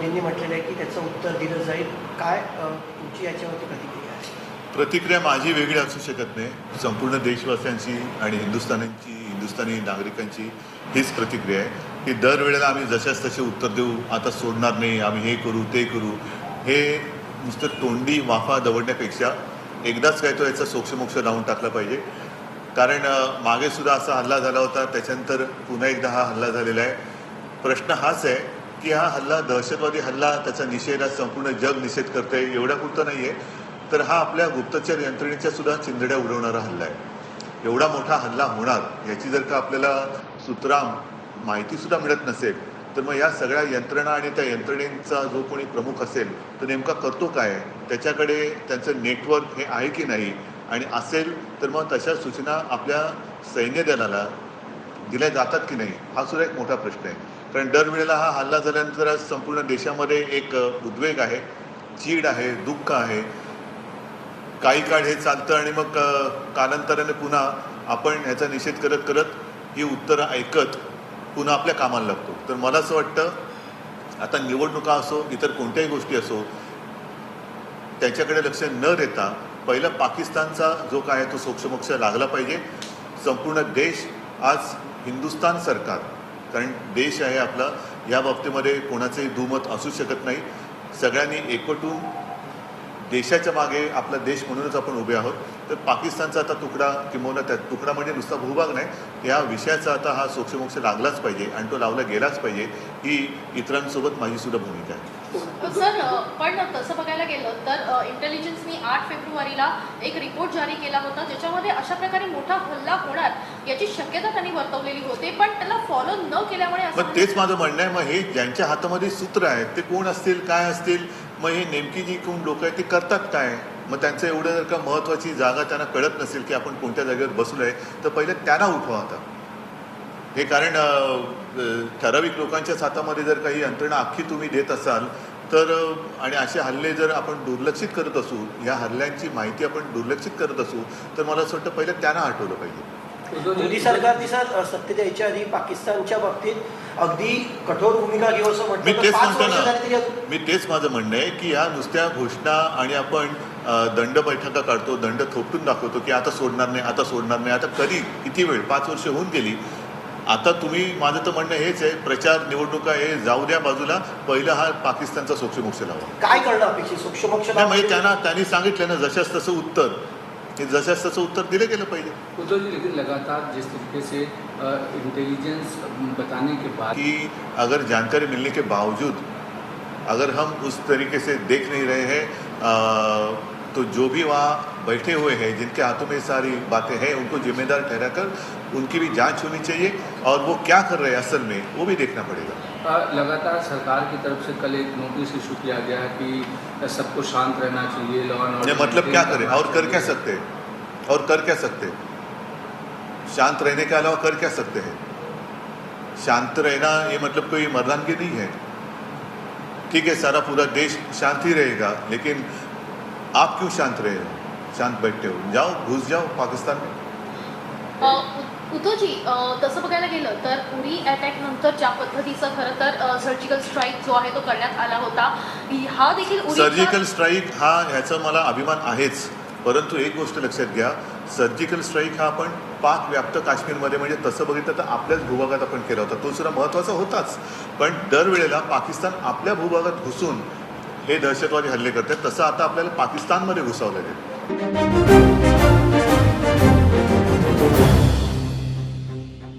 मोदींनी म्हटलेलं आहे की त्याचं उत्तर दिलं जाईल. काय तुमची याच्यावरती प्रतिक्रिया आहे? प्रतिक्रिया माझी वेगळी असू शकत नाही. संपूर्ण देशवासियांची आणि हिंदुस्थानांची हिंदुस्थानी नागरिकांची हीच प्रतिक्रिया आहे. की दरवेळेला आम्ही जशाच तसे उत्तर देऊ आता सोडणार नाही आम्ही हे करू ते करू. हे नुसतं तोंडी वाफा दवडण्यापेक्षा एकदाच काय तो याचा सोक्षमोक्ष लावून टाकला पाहिजे. कारण मागे सुद्धा असा हल्ला झाला होता. त्याच्यानंतर पुन्हा एकदा हा हल्ला झालेला आहे. प्रश्न हाच आहे की हा हल्ला दहशतवादी हल्ला त्याचा निषेध आज संपूर्ण जग निषेध करते एवढा पुरतं नाही आहे तर हा आपल्या गुप्तचर यंत्रणेच्या सुद्धा चिंधड्या उडवणारा हल्ला आहे. एवढा मोठा हल्ला होणार याची जर का आपल्याला सुतराम माहितीसुद्धा मिळत नसेल तर मग या सगळ्या यंत्रणा आणि त्या यंत्रणेचा जो कोणी प्रमुख असेल तो नेमका करतो काय? त्याच्याकडे त्यांचं नेटवर्क हे आहे की नाही? आणि असेल तर मग तशा सूचना आपल्या सैन्य दलाला दिल्या जातात की नाही? हा सुद्धा एक मोठा प्रश्न आहे. कारण दरवेळेला हा हल्ला झाल्यानंतर आज संपूर्ण देशामध्ये एक उद्वेग आहे चीड आहे दुःख आहे. काही काळ हे चालतं आणि मग कालांतराने पुन्हा आपण ह्याचा निषेध करत करत ही उत्तरं ऐकत पुन्हा आपल्या कामाला लागतो. तर मला असं वाटतं आता निवडणुका असो इतर कोणत्याही गोष्टी असो त्याच्याकडे लक्ष न देता पहिला पाकिस्तानचा जो काय आहे तो सोक्षमोक्ष लागला पाहिजे. संपूर्ण देश आज हिंदुस्तान सरकार कारण देश आहे आपला. या बाबतीमध्ये कोणाचंही दुमत असू शकत नाही. सगळ्यांनी एकवटून देशाच्या मागे आपला देश म्हणूनच आपण उभे आहोत. तर पाकिस्तानचा आता तुकडा किंवा त्या तुकडा म्हणजे नुसता भूभाग नाही. या विषयाचा आता हा सोक्षमोक्ष लागलाच पाहिजे आणि तो लावला गेलाच पाहिजे. ही इतरांसोबत माझी सुद्धा भूमिका आहे. सर पण तसं बघायला गेलं तर इंटेलिजन्सनी आठ फेब्रुवारीला एक रिपोर्ट जारी केला होता. ज्याच्यामध्ये अशा प्रकारे मोठा हल्ला होणार याची शक्यता त्यांनी वर्तवलेली होती पण त्याला फॉलो न केल्यामुळे मग तेच माझं म्हणणं आहे. मग हे ज्यांच्या हातामध्ये सूत्र आहेत ते कोण असतील काय असतील? मग हे नेमकी जी कोण लोक आहेत ती करतात काय? मग त्यांचं एवढं जर का महत्त्वाची जागा त्यांना कळत नसेल की आपण कोणत्या जागेवर बसलो आहे तर पहिले त्यांना उठवा आता. हे कारण ठराविक लोकांच्याच हातामध्ये जर काही यंत्रणा अख्खी तुम्ही देत असाल तर आणि असे हल्ले जर आपण दुर्लक्षित करत असू ह्या हल्ल्यांची माहिती आपण दुर्लक्षित करत असू तर मला असं वाटतं पहिलं त्यांना हटवलं पाहिजे. मोदी सरकारने सर अ, सत्तेत यायच्या आधी पाकिस्तानच्या बाबतीत अगदी कठोर भूमिका घेऊ असं मी तेच म्हणतो ना मी तेच माझं म्हणणं आहे की ह्या नुसत्या घोषणा आणि आपण दंड बैठका काढतो दंड थोपटून दाखवतो की आता सोडणार नाही आता सोडणार नाही आता कधी किती वेळ पाच वर्ष होऊन गेली आता तुम्ही माझं तर म्हणणं हेच आहे प्रचार निवडणुका हे जाऊ द्या बाजूला. पहिला हा पाकिस्तानचा सोक्षमोक्ष लावा. काय करणं अपेक्षित? सोक्षमोक्ष नाही म्हणजे त्यांना त्यांनी सांगितलं ना जशाच तसं उत्तर. हे जशाच तसं उत्तर दिलं गेलं पाहिजे उद्धव जी लेकिन लगातार जिस तरीके से इंटेलिजेंस बताने के बाद कि अगर जानकारी मिलने के बावजूद अगर हम उस तरीके से देख नहीं रहे हैं अ, तो जो भी वहाँ बैठे हुए हैं जिनके हाथों में सारी बातें हैं उनको जिम्मेदार ठहराकर उनकी भी जाँच होनी चाहिए और वो क्या कर रहे हैं असल में वो भी देखना पड़ेगा। लगातार सरकार की तरफ़ से कल एक नोटिस इशू किया गया है कि सबको शांत रहना चाहिए लॉ एंड मतलब क्या करें? और कर क्या सकते हैं? और कर क्या सकते हैं? शांत रहने के अलावा कर क्या सकते हैं? शांत रहना ये मतलब कोई मर्दानगी नहीं है। ठीक है सारा पूरा देश शांति रहेगा लेकिन आप क्यों शांत रहे हो? शांत बैठते हो जाओ घुस जाओ पाकिस्तान. में उद्धवजी तसं बघायला गेलं तर उरी अटॅक नंतर ज्या पद्धतीचं खरं तर सर्जिकल स्ट्राईक जो आहे तो करण्यात आला होता. हा देखील सर्जिकल स्ट्राईक हा ह्याचा मला अभिमान आहेच. परंतु एक गोष्ट लक्षात घ्या. सर्जिकल स्ट्राईक हा आपण पाक व्याप्त काश्मीरमध्ये म्हणजे तसं बघितलं तर आपल्याच भूभागात आपण केला होता. तो सुद्धा महत्त्वाचा होताच. पण दरवेळेला पाकिस्तान आपल्या भूभागात घुसून हे दहशतवादी हल्ले करतात तसं आता आपल्याला पाकिस्तानमध्ये घुसावलं गेलं